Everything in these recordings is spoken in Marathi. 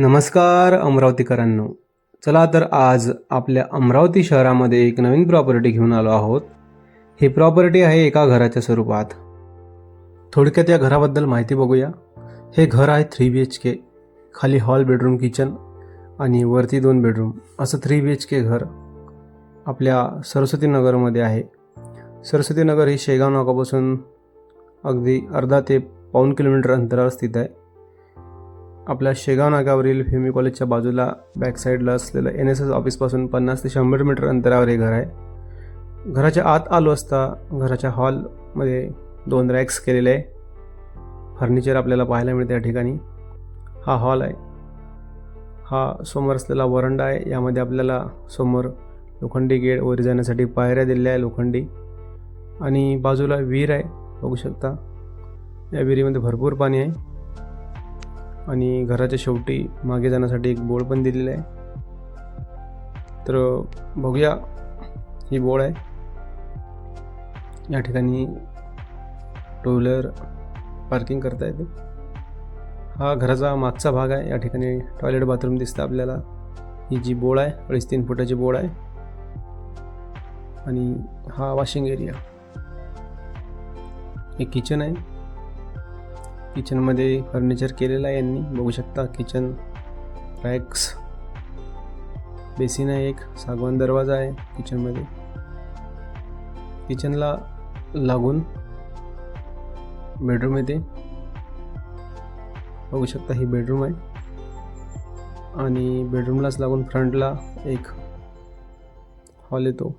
नमस्कार अमरावतीकरांनो. चला तर आज आपल्या अमरावती शहरामध्ये एक नवीन प्रॉपर्टी घेऊन आलो आहोत. ही प्रॉपर्टी आहे एका घराच्या स्वरूपात. थोडक्यात या घराबद्दल माहिती बघूया. हे घर आहे थ्री बी एच के खाली हॉल बेडरूम किचन आणि वरती दोन बेडरूम असं थ्री बी एच के घर आपल्या सरस्वती नगरमध्ये आहे. सरस्वती नगर ही शेगाव नाकापासून अगदी अर्धा ते पाऊन किलोमीटर अंतरावर स्थित आहे. आपल्या शेगाव नागावरील फेमी कॉलेजच्या बाजूला बॅकसाईडला असलेलं एन एस एस ऑफिसपासून पन्नास ते शंभर मीटर अंतरावर हे घर आहे. घराच्या आत आलो असता घराच्या हॉलमध्ये दोन रॅक्स केलेले आहे. फर्निचर आपल्याला पाहायला मिळते या ठिकाणी. हा हॉल आहे. हा समोर असलेला वरंडा आहे. यामध्ये आपल्याला समोर लोखंडी गेट वर जाण्यासाठी पायऱ्या दिलेल्या आहे लोखंडी. आणि बाजूला विहीर आहे. बघू शकता. या विहिरीमध्ये भरपूर पाणी आहे. आणि घराच्या शेवटी मागे जाण्यासाठी एक बोळ पण दिलेला आहे. तर बघूया ही बोळ आहे. या ठिकाणी टू व्हीलर पार्किंग करता येते. हा घराचा मागचा भाग आहे. या ठिकाणी टॉयलेट बाथरूम दिसतं आपल्याला. ही जी बोळ आहे अडीच तीन फुटाची बोळ आहे. आणि हा वॉशिंग एरिया हे किचन आहे. किचनमध्ये फर्निचर केलेलं आहे यांनी. बघू शकता किचन रॅक्स बेसिन आहे एक सागवान दरवाजा आहे किचनमध्ये. किचनला लागून बेडरूम येते. बघू शकता ही बेडरूम आहे. आणि बेडरूमलाच लागून फ्रंटला एक हॉल येतो.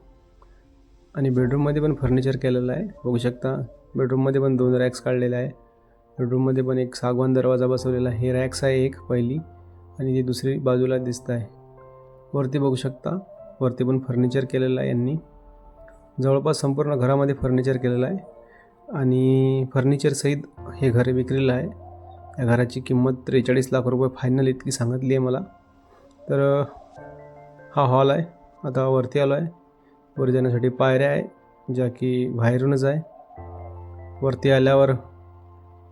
आणि बेडरूममध्ये पण फर्निचर केलेलं आहे. बघू शकता बेडरूममध्ये पण दोन रॅक्स काढलेले आहे. बेडरूममध्ये पण एक सागवान दरवाजा बसवलेला हे रॅक्स आहे एक पहिली आणि ती दुसरी बाजूला दिसत आहे. वरती बघू शकता वरती पण फर्निचर केलेलं आहे यांनी. जवळपास संपूर्ण घरामध्ये फर्निचर केलेलं आहे आणि फर्निचरसहित हे घर विक्रीला आहे. या घराची किंमत त्रेचाळीस लाख रुपये फायनल इतकी सांगितली आहे मला. तर हा हॉल आहे. आता वरती आलो आहे. वर जाण्यासाठी पायऱ्या आहे ज्या की बाहेरूनच आहे. वरती आल्यावर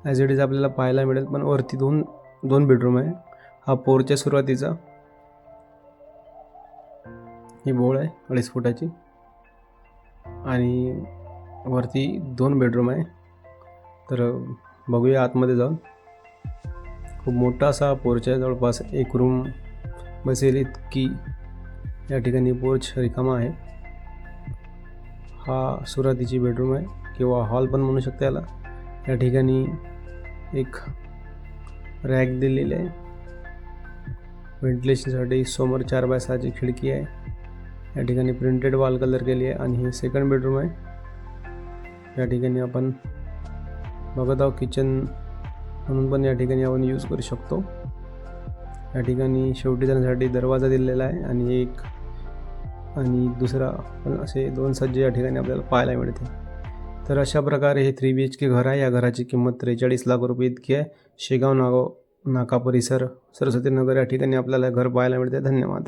ॲज इट इज आपल्याला पाहायला मिळेल. पण वरती दोन दोन बेडरूम आहे. हा पोरच्या सुरुवातीचा. ही बोळ आहे अडीच फुटाची. आणि वरती दोन बेडरूम आहे. तर बघूया आतमध्ये जाऊन. खूप मोठा असा पोर्च आहे जवळपास एक रूम बसेल इतकी. या ठिकाणी पोर्च रिकामा आहे. हा सुरुवातीची बेडरूम आहे. किंवा हॉल पण म्हणू शकता याला. या ठिकाणी एक रॅक दिलेली आहे. व्हेंटिलेशनसाठी समोर चार बाय सहाची खिडकी आहे. या ठिकाणी प्रिंटेड वॉल कलर केली आहे आणि हे सेकंड बेडरूम आहे. या ठिकाणी आपण बघत आहोत किचन म्हणून पण या ठिकाणी आपण यूज करू शकतो. या ठिकाणी शेवटी जाण्यासाठी दरवाजा दिलेला आहे आणि एक आणि दुसरा पण असे दोन सज्जे या ठिकाणी आपल्याला पाहायला मिळते तर अशा प्रकारे हे थ्री बी एच के घर आहे. या घराची किंमत त्रेचाळीस लाख रुपये इतकी आहे. शेगाव नागाव नाका परिसर सरस्वती नगर या ठिकाणी आपल्याला घर पाहायला मिळते. धन्यवाद.